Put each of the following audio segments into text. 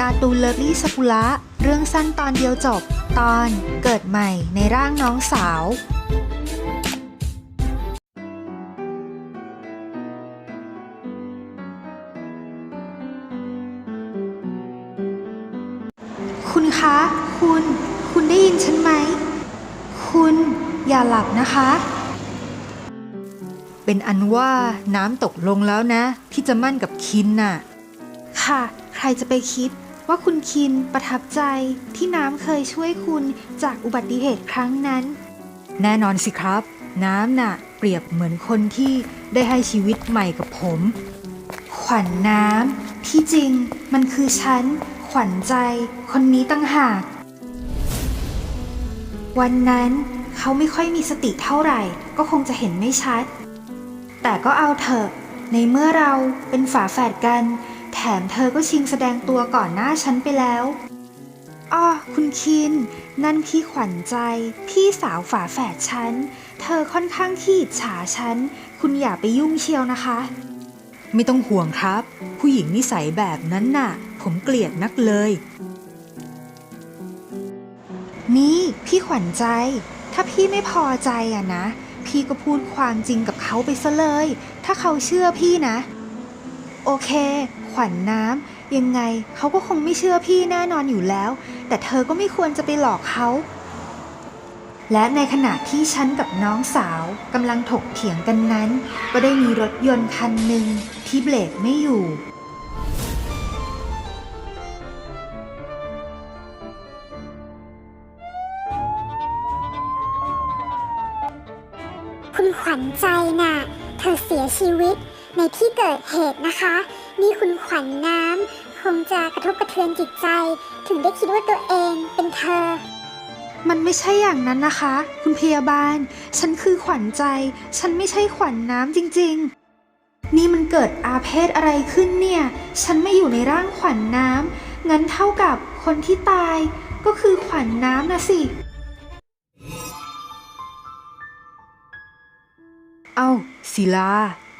การ์ตูนเลิฟลี่สกุละเรื่องสั้นตอนเดียวจบ ตอนเกิดใหม่ในร่างน้องสาว คุณคะ คุณ คุณได้ยินฉันไหม คุณอย่าหลับนะคะ เป็นอันว่าน้ำตกลงแล้วนะ ที่จะมั่นกับคินน่ะ ค่ะ ใครจะไปคิด ว่าคุณคินประทับใจที่น้ำเคยช่วยคุณจากอุบัติเหตุครั้งนั้น แน่นอนสิครับ น้ำน่ะ เปรียบเหมือนคนที่ได้ให้ชีวิตใหม่กับผม ขวัญน้ำที่จริงมันคือฉัน ขวัญใจ คนนี้ตั้งหาก วันนั้นเขาไม่ค่อยมีสติเท่าไหร่ ก็คงจะเห็นไม่ชัด แต่ก็เอาเถอะในเมื่อเราเป็นฝาแฝดกันแถมเธอก็ชิงแสดงตัวก่อนหน้าฉันไปแล้วอ้อคุณคิน นั่นพี่ขวัญใจ พี่สาวฝาแฝดฉัน เธอค่อนข้างขี้อิจฉาฉัน คุณอย่าไปยุ่งเชียวนะคะ ไม่ต้องห่วงครับ ผู้หญิงนิสัยแบบนั้นน่ะ ผมเกลียดนักเลย นี่ พี่ขวัญใจ ถ้าพี่ไม่พอใจอะนะ พี่ก็พูดความจริงกับเขาไปซะเลย ถ้าเขาเชื่อพี่นะ โอเค ขวัญน้ำยังไงเขาก็คงไม่เชื่อพี่แน่นอนอยู่แล้ว แต่เธอก็ไม่ควรจะไปหลอกเขาและในขณะที่ฉันกับน้องสาวกำลังถกเถียงกันนั้น ก็ได้มีรถยนต์คันหนึ่งที่เบรกไม่อยู่ คุณขวัญใจน่ะ เธอเสียชีวิตในที่เกิดเหตุนะคะ นี่คุณขวัญน้ำ คงจะกระทบกระเทือนจิตใจ ถึงได้คิดว่าตัวเองเป็นเธอ มันไม่ใช่อย่างนั้นนะคะ คุณพยาบาล ฉันคือขวัญใจ ฉันไม่ใช่ขวัญน้ำจริง ๆนี่มันเกิดอาเพศอะไรขึ้นเนี่ย ฉันไม่อยู่ในร่างขวัญน้ำ งั้นเท่ากับคนที่ตาย ก็คือขวัญน้ำนะสิ เอ้าศิลา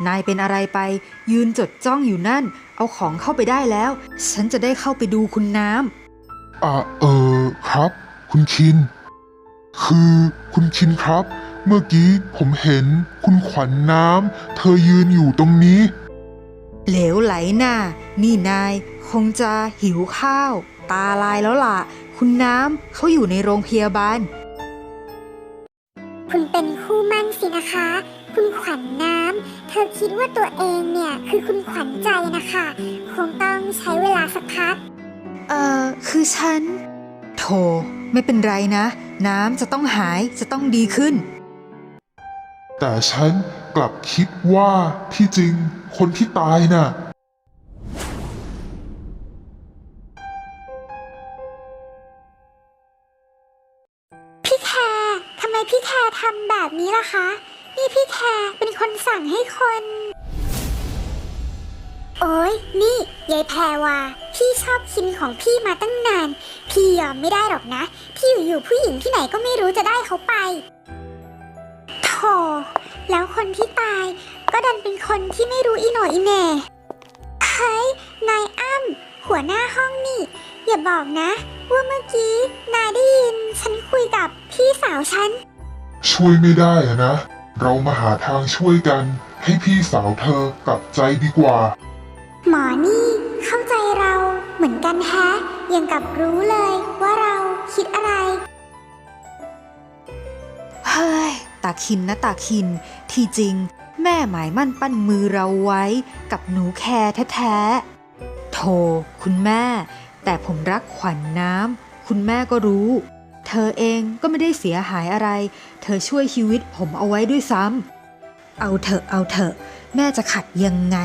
นายเป็นอะไรไป ยืนจดจ้องอยู่นั่น เอาของเข้าไปได้แล้ว ฉันจะได้เข้าไปดูคุณน้ำอ่าเออครับ คุณคิน คือคุณคินครับ เมื่อกี้ผมเห็นคุณขวัญน้ำ เธอยืนอยู่ตรงนี้ เหลวไหลน่ะนี่นาย คงจะหิวข้าว ตาลายแล้วล่ะ คุณน้ำเขาอยู่ในโรงพยาบาล คุณเป็นคู่มั่นสินะคะ คุณขวัญน้ำ เธอคิดว่าตัวเองเนี่ยคือคุณขวัญใจนะคะ คงต้องใช้เวลาสักพัก เอ่อ คือฉัน โถ ไม่เป็นไรนะ น้ำจะต้องหายจะต้องดีขึ้น แต่ฉันกลับคิดว่าที่จริงคนที่ตายน่ะ พี่แคร์ทำไมพี่แคร์ทำแบบนี้ล่ะคะ นี่พี่แคร์เป็นคนสั่งให้คน โอ้ยนี่ยายแพรวาพี่ชอบคินของพี่มาตั้งนาน พี่ยอมไม่ได้หรอกนะ ที่อยู่ๆผู้หญิงที่ไหนก็ไม่รู้จะได้เขาไปโธ่แล้วคนที่ตาย ก็ดันเป็นคนที่ไม่รู้อีโหนอีเหน่เฮ้ยนายอ้ำหัวหน้าห้องนี่ อย่าบอกนะ ว่าเมื่อกี้นายได้ยิน ฉันคุยกับพี่สาวฉัน ช่วยไม่ได้อะนะ เรามาหาทางช่วยกัน ให้พี่สาวเธอกลับใจดีกว่า หมอนี่เข้าใจเราเหมือนกันแฮะยังกับรู้เลยว่าเราคิดอะไร เฮ้ย ตาคินนะตาคิน ที่จริง แม่หมายมั่นปั้นมือเราไว้กับหนูแคร์แท้ๆโธ่คุณแม่ แต่ผมรักขวัญน้ำ คุณแม่ก็รู้ เธอเองก็ไม่ได้เสียหายอะไร เธอช่วยชีวิตผมเอาไว้ด้วยซ้ำ เอาเถอะเอาเถอะ แม่จะขัดยังไง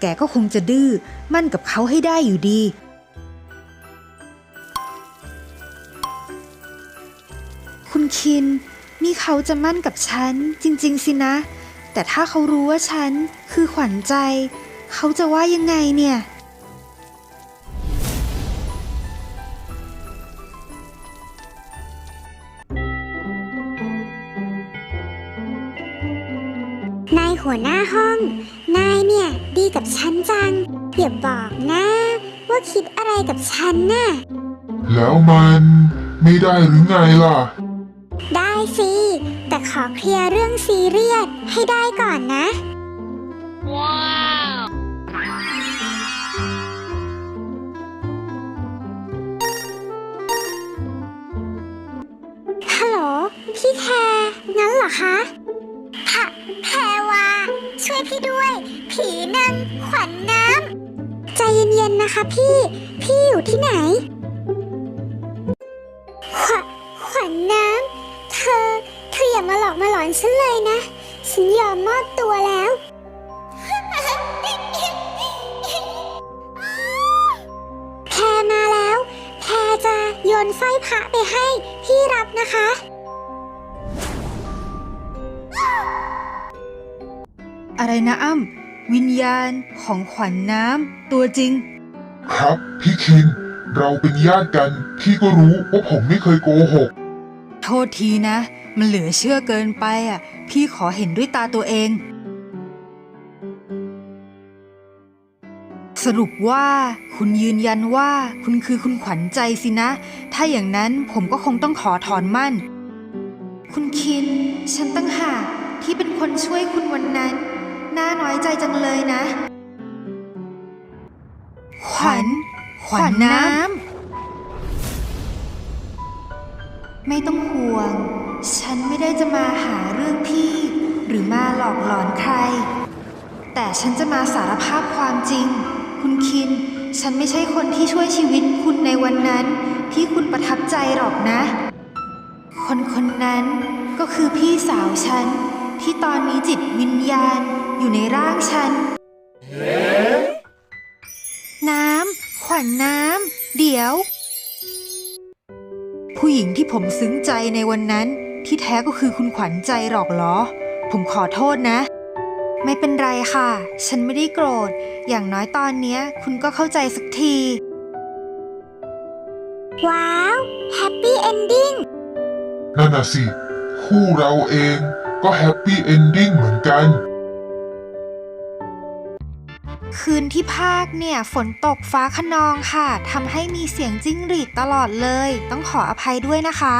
แกก็คงจะดื้อ มั่นกับเขาให้ได้อยู่ดี คุณคิน นี่เขาจะมั่นกับฉัน จริง ๆ สินะ แต่ถ้าเขารู้ว่าฉันคือขวัญใจ เขาจะว่ายังไงเนี่ย นายหัวหน้าห้อง นายเนี่ยดีกับฉันจังอย่าบอกนะว่าว่าคิดอะไรกับฉันน่ะ แล้วมันไม่ได้หรือไงล่ะ ได้สิ แต่ขอเคลียร์เรื่องซีเรียสให้ได้ก่อนนะฮัลโหลพี่แคร์งั้นเหรอคะพะแพรวา่พี่ด้วย ผีนางขวัญน้ำ ใจเย็นๆนะคะพี่ พี่อยู่ที่ไหน ขวขวัญน้ำ เธอ เธออย่ามาหลอกมาหลอนฉันเลยนะ ฉันยอมมอบตัวแล้ว แพรมาแล้ว แพรจะโยนสร้อยพระไปให้ พี่รับนะคะ อะไรนะอ้ำวิญญาณของขวัญน้ำตัวจริง ครับ พี่คิน เราเป็นญาติกัน พี่ก็รู้ว่าผมไม่เคยโกหก โทษทีนะ มันเหลือเชื่อเกินไปอะ พี่ขอเห็นด้วยตาตัวเอง สรุปว่าคุณยืนยันว่าคุณคือคุณขวัญใจสินะ ถ้าอย่างนั้นผมก็คงต้องขอถอนมั่น คุณคิน ฉันตั้งหากที่เป็นคนช่วยคุณวันนั้น น่าน้อยใจจังเลยนะ ขวัญ ขวัญน้ำ ไม่ต้องห่วง ฉันไม่ได้จะมาหาเรื่องพี่ หรือมาหลอกหลอนใคร แต่ฉันจะมาสารภาพความจริง คุณคิน ฉันไม่ใช่คนที่ช่วยชีวิตคุณในวันนั้น ที่คุณประทับใจหรอกนะ คนคนนั้นก็คือพี่สาวฉันที่ตอนนี้จิตวิญญาณ อยู่ในร่างฉัน น้ำ ขวัญน้ำ เดี๋ยว ผู้หญิงที่ผมซึ้งใจในวันนั้น ที่แท้ก็คือคุณขวัญใจหรอกเหรอ ผมขอโทษนะ ไม่เป็นไรค่ะ ฉันไม่ได้โกรธ อย่างน้อยตอนเนี้ย คุณก็เข้าใจสักที ว้าวแฮปปี้เอนดิ้งนั่นน่ะสิ คู่เราเองก็แฮปปี้เอนดิ้งเหมือนกัน คืนที่ภาคเนี่ยฝนตกฟ้าขนองค่ะทำให้มีเสียงจิ้งหรีดตลอดเลย ต้องขออภัยด้วยนะคะ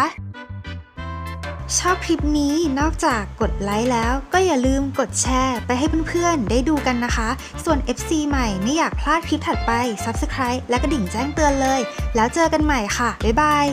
ชอบคลิปนี้นอกจากกดไลค์แล้ว ก็อย่าลืมกดแชร์ไปให้เพื่อนๆ ได้ดูกันนะคะ ส่วน FC ใหม่ไม่อยากพลาดคลิปถัดไป Subscribe และกระดิ่งแจ้งเตือนเลย แล้วเจอกันใหม่ค่ะ บ๊ายบาย